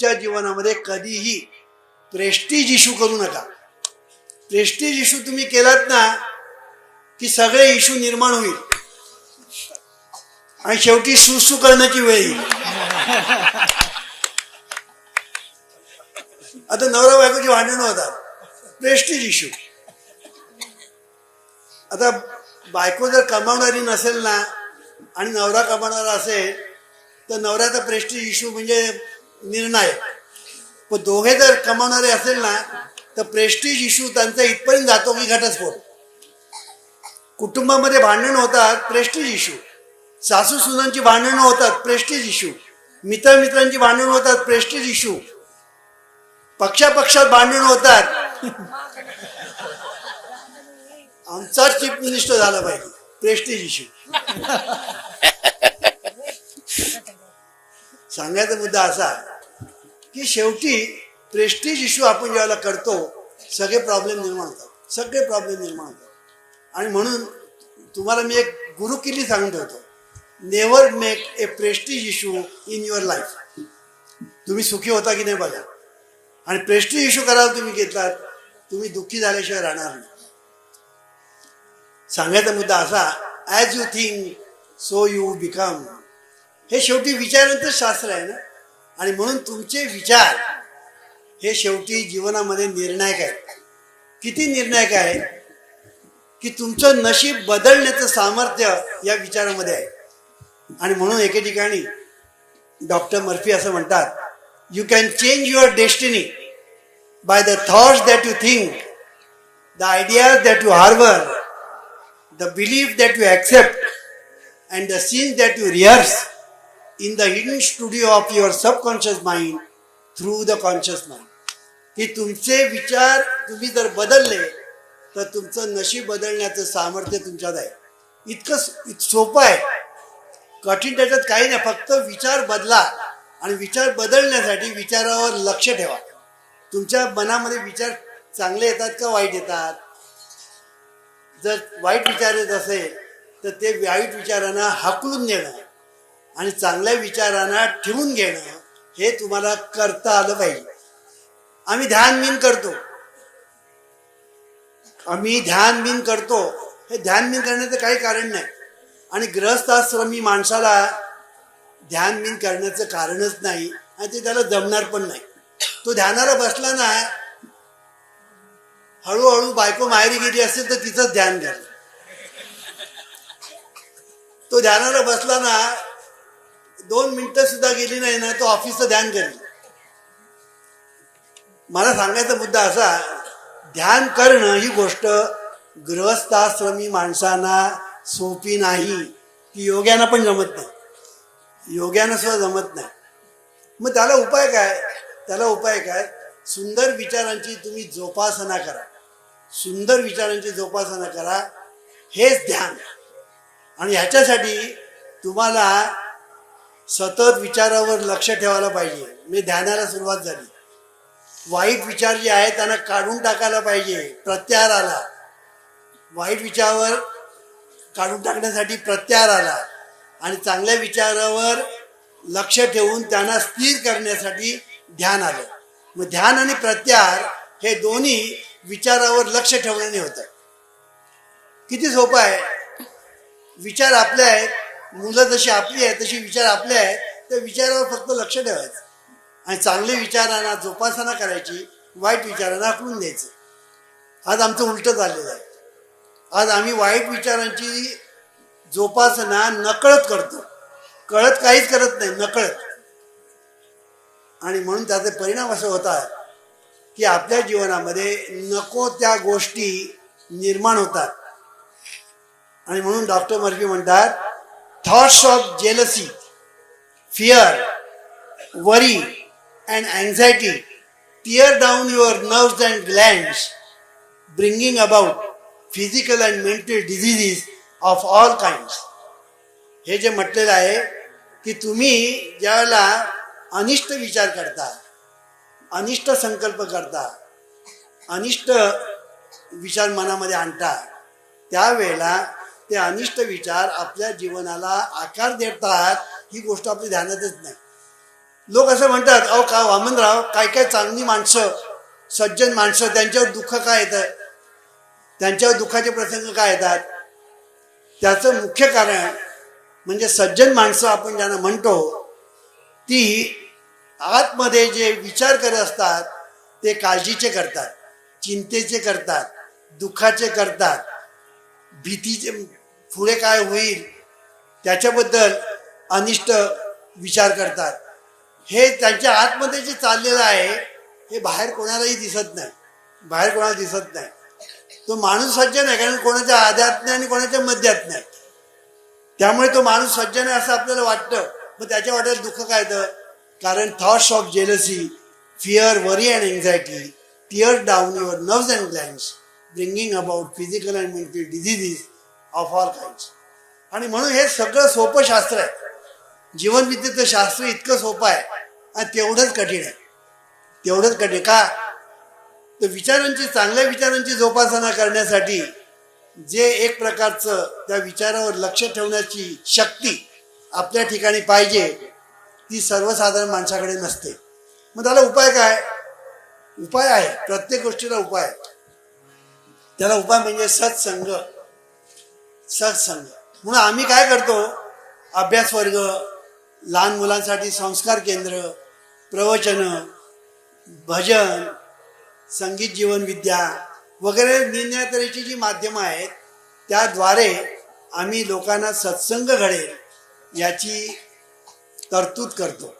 तुमच्या जीवनामध्ये कधीही प्रेस्टीज इशू करू नका. प्रेस्टीज इशू तुम्ही केलात ना की सगळे इशू निर्माण होईल. आणि शेवटी सुसू करण्याची वेळ येईल. आता नवरा बायकोची भांडणं होतात. प्रेस्टीज इशू आता बायको जर कमावणारी नसेल ना आणि नवरा कमावणारा असेल तर नवऱ्याचा प्रेस्टीज इशू म्हणजे निर्णायक पण दोघे जर कमावणारे असेल ना तर प्रेस्टीज इश्यू त्यांचा इथपर्यंत जातो की घटस्फोट. कुटुंबामध्ये भांडण होतात प्रेस्टीज इश्यू सासू सुनांची भांडणं होतात प्रेस्टीज इशू मित्रमित्रांची भांडणं होतात प्रेस्टीज इश्यू पक्षापक्षात भांडणं होतात. आमचा चीफ मिनिस्टर झाला पाहिजे प्रेस्टीज इश्यू सांगायचा मुद्दा असा की शेवटी प्रेस्टीज इश्यू आपण ज्यावेळेला करतो सगळे प्रॉब्लेम निर्माण होतात. सगळे प्रॉब्लेम निर्माण होतात. आणि म्हणून तुम्हाला मी एक गुरुकिल्ली सांगून ठेवतो. Never make a prestige issue in your life तुम्ही सुखी होता की नाही बघा. आणि प्रेस्टीज इश्यू करायला तुम्ही घेतलात तुम्ही दुःखी झाल्याशिवाय राहणार नाही. सांगायचा मुद्दा असा as you think so you become हे शेवटी विचारांचं शास्त्र आहे ना? आणि म्हणून तुमचे विचार हे शेवटी जीवनामध्ये निर्णायक आहेत. किती निर्णायक आहे? की तुमचं नशीब बदलण्याचं सामर्थ्य या विचारामध्ये आहे. आणि म्हणून एके ठिकाणी डॉक्टर मर्फी असं म्हणतात you can change your destiny by the thoughts that you think the ideas that you harbour the belief that you accept and the scenes that you rehearse in the hidden studio of your subconscious mind through the conscious mind. की तुमचे विचार तुम्ही जर बदलले तर तुमचं नशीब बदलण्याचं सामर्थ्य तुमच्यात आहे. इतकं इत- सोपं आहे. कठीण त्याच्यात काही नाही फक्त विचार बदला आणि विचार बदलण्यासाठी विचारावर लक्ष ठेवा. तुमच्या मनामध्ये विचार चांगले येतात का वाईट येतात? जर वाईट विचार येत असेल तर ते वाईट विचारांना हाकलून देणं. आणि चांगल्या विचारांना ठेवून घेणं हे तुम्हाला करता आलं पाहिजे. आम्ही ध्यान बिन करतो. आम्ही ध्यान बिन करतो. हे ध्यान बिन करण्याचं काही कारण नाही. आणि ग्रहस्थाश्रमी माणसाला ध्यान बिन करण्याचं कारणच नाही आणि ते त्याला जमणार पण नाही. तो ध्यानाला बसला ना हळूहळू बायको माहेरी गेली असेल तर तिथंच ध्यान घ्या. तो ध्यानाला बसला ना दोन मिनिटं सुद्धा गेली नाही ना तो ऑफिसचं ध्यान करेल मला सांगायचा मुद्दा असा ध्यान करणं ही गोष्ट गृहस्थाश्रमी माणसांना सोपी नाही ती योग्यांना पण जमत नाही. योग्यानं सुद्धा जमत नाही. मग त्याला उपाय काय? त्याला उपाय काय? सुंदर विचारांची तुम्ही जोपासना करा. सुंदर विचारांची जोपासना करा. हेच ध्यान. आणि ह्याच्यासाठी तुम्हाला सतत विचारावर लक्ष ठेवायला पाहिजे. मी ध्यानाला सुरुवात झाली. वाईट विचार जे आहेत त्यांना काढून टाकायला पाहिजे प्रत्याहार आला. वाईट विचारावर काढून टाकण्यासाठी प्रत्याहार आला. आणि चांगल्या विचारावर लक्ष ठेवून त्यांना स्थिर करण्यासाठी ध्यान आलं. मग ध्यान आणि प्रत्याहार हे दोन्ही विचारावर लक्ष ठेवण्याने होतं. किती सोपं आहे? विचार आपले आहेत मुलं जशी आपली आहेत तशी विचार आपले आहेत त्या विचारावर फक्त लक्ष ठेवायचं. आणि चांगले विचारांना जोपासना करायची वाईट विचारांना आखून द्यायचं. आज आमचं उलटं झालेलं आहे. आज आम्ही वाईट विचारांची जोपासना नकळत करतो. कळत काहीच करत नाही नकळत. आणि म्हणून त्याचे परिणाम असे होतात की आपल्या जीवनामध्ये नको त्या गोष्टी निर्माण होतात. आणि म्हणून डॉक्टर मर्फी म्हणतात thoughts of jealousy fear worry and anxiety tear down your nerves and glands bringing about physical and mental diseases of all kinds हे जे म्हटलेलं आहे की तुम्ही ज्यावेळेला अनिष्ट विचार करता अनिष्ट संकल्प करता अनिष्ट विचार मनामध्ये आणता त्यावेळेला ते अनिष्ट विचार आपल्या जीवनाला आकार देतात ही गोष्ट आपल्या ध्यानातच नाही. लोक असं म्हणतात अहो का वामनराव? काय काय चांगली माणसं सज्जन माणसं त्यांच्यावर दुःख काय येतं? त्यांच्यावर दुःखाचे प्रसंग काय येतात? त्याचं मुख्य कारण म्हणजे सज्जन माणसं आपण ज्यांना म्हणतो ती आतमध्ये जे विचार करत असतात ते काळजीचे करतात चिंतेचे करतात दुःखाचे करतात भीतीचे पुढे काय होईल त्याच्याबद्दल अनिष्ट विचार करतात. हे त्यांच्या आतमध्ये जे चाललेलं आहे हे बाहेर कोणालाही दिसत नाही. बाहेर कोणाला दिसत नाही. तो माणूस सज्जन आहे कारण कोणाच्या आद्यात नाही आणि कोणाच्या मध्यात नाही. त्यामुळे तो माणूस सज्जन आहे असं आपल्याला वाटतं. मग त्याच्या वाट्यात दुःख काय तर? कारण thoughts of jealousy fear worry and anxiety tear down your nerves and glands bringing about physical and mental diseases of all kind आणि म्हणून हे सगळं सोपं शास्त्र आहे. जीवनविद्येचं शास्त्र इतकं सोपं आहे. आणि तेवढंच कठीण आहे. तेवढंच कठीण. का? तर विचारांची चांगल्या विचारांची जोपासना करण्यासाठी जे एक प्रकारचं त्या विचारावर लक्ष ठेवण्याची शक्ती आपल्या ठिकाणी पाहिजे ती सर्वसाधारण माणसाकडे नसते. मग त्याला उपाय काय? उपाय आहे. प्रत्येक गोष्टीला उपाय त्याला उपाय म्हणजे सत्संग. सत्संग म्हणून आम्ही काय करतो अभ्यास वर्ग लहान मुलांसाठी संस्कार केंद्र प्रवचन भजन संगीत जीवन विद्या वगैरे निरनिळ्या तऱ्हेची जी माध्यमं आहेत त्याद्वारे आम्ही लोकांना सत्संग घडेल याची तरतूद करतो.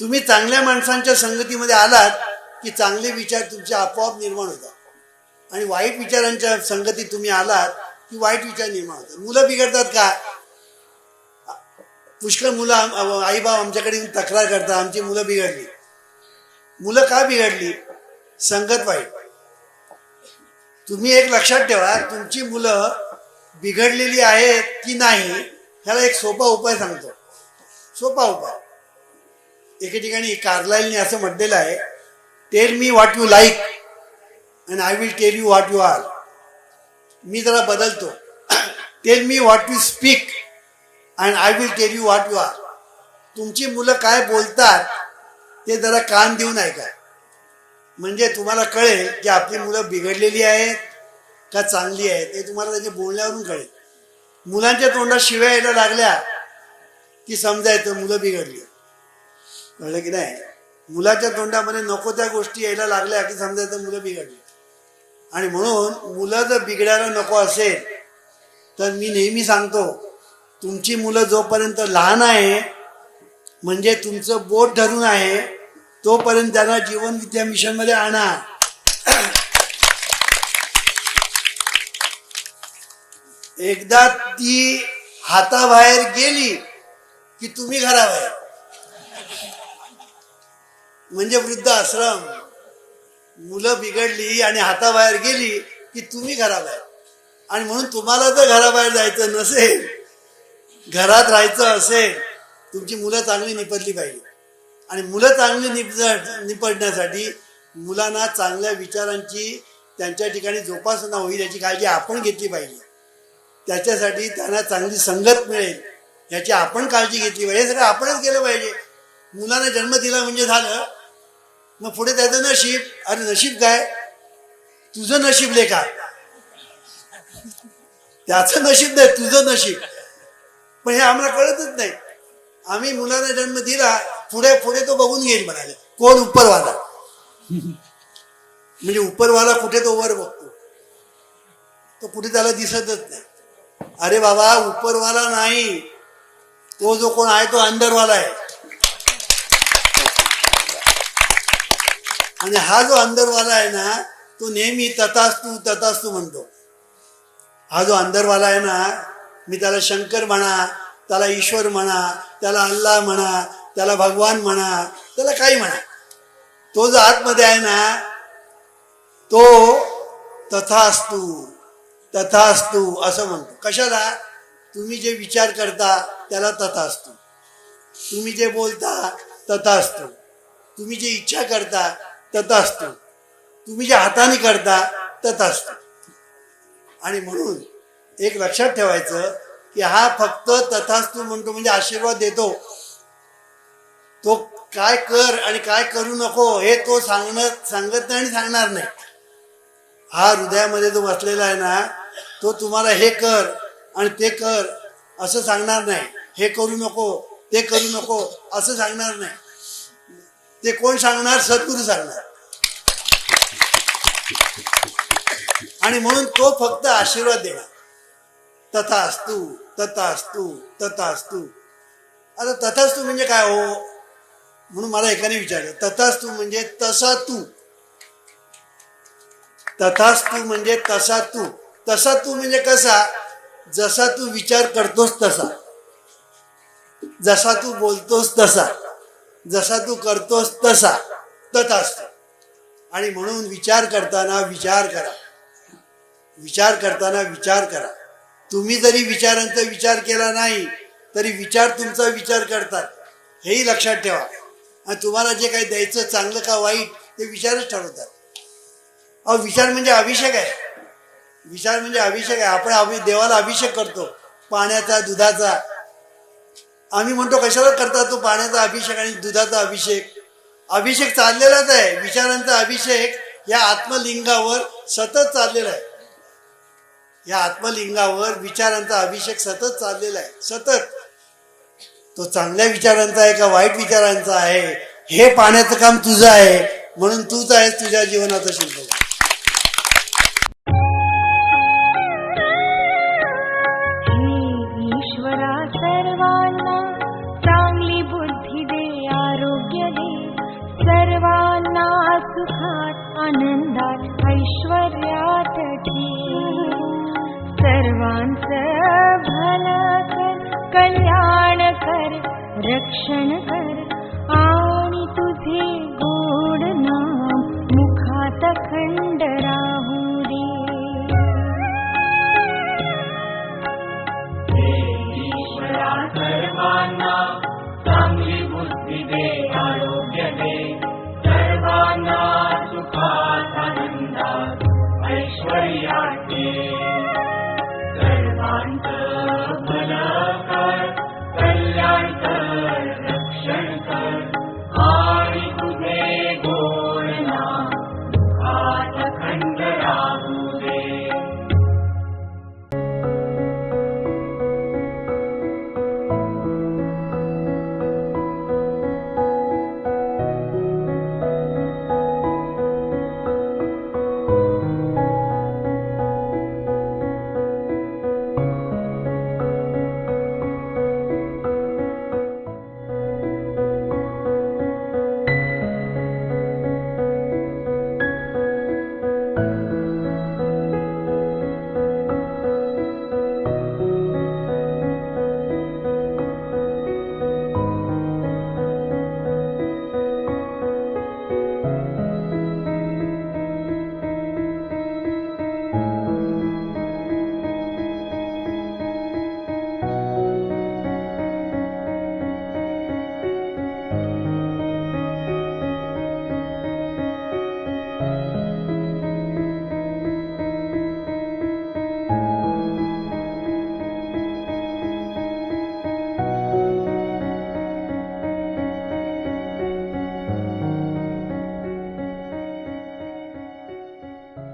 तुम्ही चांगल्या माणसांच्या संगतीमध्ये आलात की चांगले विचार तुमचे आपोआप निर्माण होतात. आणि वाईट विचारांच्या संगतीत तुम्ही आलात की वाईट विचार निर्माण होतात. मुलं बिघडतात का? पुष्कळ मुलं आई आईबाप आमच्याकडे येऊन तक्रार करतात आमची मुलं बिघडली. मुलं का बिघडली? संगत वाईट. तुम्ही एक लक्षात ठेवा तुमची मुलं बिघडलेली आहेत की नाही ह्याला एक सोपा उपाय सांगतो. सोपा उपाय. एके ठिकाणी कार्लाईलने असं म्हटलेलं आहे tell me what you like and I will tell you what you are मी जरा बदलतो. Tell me what you speak and I will tell you what you are तुमची मुलं काय बोलतात ते जरा कान देऊन ऐका. म्हणजे तुम्हाला कळेल की आपली मुलं बिघडलेली आहेत का चांगली आहेत हे तुम्हाला त्याच्या बोलण्यावरून कळेल. मुलांच्या तोंडात शिव्या यायला लागल्या की समजायचं मुलं बिघडली. कळलं की नाही? मुलाच्या तोंडामध्ये नको त्या गोष्टी यायला लागल्या की समजायचं मुलं बिघडली. आणि म्हणून मुलं जर बिघडायला नको असेल तर मी नेहमी सांगतो तुमची मुलं जोपर्यंत लहान आहे म्हणजे तुमचं बोट धरून आहे तोपर्यंत त्यांना जीवन विद्या मिशनमध्ये आणा. एकदा ती हाताबाहेर गेली की तुम्ही घराबाहेर. म्हणजे वृद्ध आश्रम मुलं बिघडली आणि हाताबाहेर गेली की तुम्ही घराबाहेर. आणि म्हणून तुम्हाला जर घराबाहेर जायचं नसेल घरात राहायचं असेल तुमची मुलं चांगली निपटली पाहिजे. आणि मुलं चांगली निप निपटण्यासाठी मुलांना चांगल्या विचारांची त्यांच्या ठिकाणी जोपासना होईल याची काळजी आपण घेतली पाहिजे. त्याच्यासाठी त्यांना चांगली संगत मिळेल याची आपण काळजी घेतली पाहिजे. हे सगळं आपणच केलं पाहिजे. मुलांना जन्म दिला म्हणजे झालं मग पुढे त्याचं नशीब अरे नशीब काय? तुझं नशीब लेखा त्याचं नशीब नाही तुझं नशीब. पण हे आम्हाला कळतच नाही. आम्ही मुलांना जन्म दिला पुढे पुढे तो बघून घेईल म्हणाले. कोण उपरवाला? म्हणजे उपरवाला कुठे तो वर बघतो. तो कुठे त्याला दिसतच नाही. अरे बाबा उपरवाला नाही. तो जो कोण आहे तो अंदरवाला आहे. आणि हा जो अंदरवाला आहे ना तो नेहमी तथास्तू तथास्तू म्हणतो. हा जो अंदरवाला आहे ना मी त्याला शंकर म्हणा त्याला ईश्वर म्हणा त्याला अल्लाह म्हणा त्याला भगवान म्हणा त्याला काही म्हणा. तो जो आतमध्ये आहे ना तो तथास्तू तथास्तू असं म्हणतो. कशाला? तुम्ही जे विचार करता त्याला तथास्तू. तुम्ही जे बोलता तथास्तू. तुम्ही जे इच्छा करता तथास्तू तुम्ही ज्या हाताने करता तथास्तू आणि म्हणून एक लक्षात ठेवायचं की हा फक्त तथास्तू म्हणतो म्हणजे आशीर्वाद देतो. तो काय कर आणि काय करू नको हे तो सांगण सांगत नाही आणि सांगणार नाही. हा हृदयामध्ये जो बसलेला आहे ना तो तुम्हाला हे कर आणि ते कर असं सांगणार नाही. हे करू नको ते करू नको असं सांगणार नाही. ते कोण सांगणार? सद्गुरू सांगणार. आणि म्हणून तो फक्त आशीर्वाद देणार. तथास्तू तथा तथास्तू. आता तथास्तू म्हणजे काय हो? म्हणून मला एकाने विचारलं तथाच तू म्हणजे तसा तू. तथाच तू म्हणजे तसा तू. तसा तू म्हणजे कसा? जसा तू विचार करतोस तसा. जसा तू बोलतोस तसा. जसा तू करतोस तसा तथास्तू आणि म्हणून विचार करताना विचार करा. विचार करताना विचार करा. तुम्ही जरी विचारांचा विचार केला नाही तरी विचार तुमचा विचार करतात. हेही लक्षात ठेवा. आणि तुम्हाला जे काही द्यायचं चांगलं का वाईट ते विचारच ठरवतात. अहो विचार म्हणजे अभिषेक आहे. विचार म्हणजे अभिषेक आहे. आपण अभि देवाला अभिषेक करतो. पाण्याचा दुधाचा आम्ही म्हणतो कशाला करतात तो पाण्याचा अभिषेक आणि दुधाचा अभिषेक? अभिषेक चाललेलाच आहे. विचारांचा अभिषेक या आत्मलिंगावर सतत चाललेला आहे. या आत्मलिंगावर विचारांचा अभिषेक सतत चाललेला आहे. सतत. तो चांगल्या विचारांचा आहे का वाईट विचारांचा आहे? हे पाण्याचं काम तुझं आहे. म्हणून तूच आहेस तुझ्या जीवनाचा शिल्प. सुखात आनंदात ऐश्वर्यात ठेव सर्वांचं भलं कर कल्याण कर रक्षण कर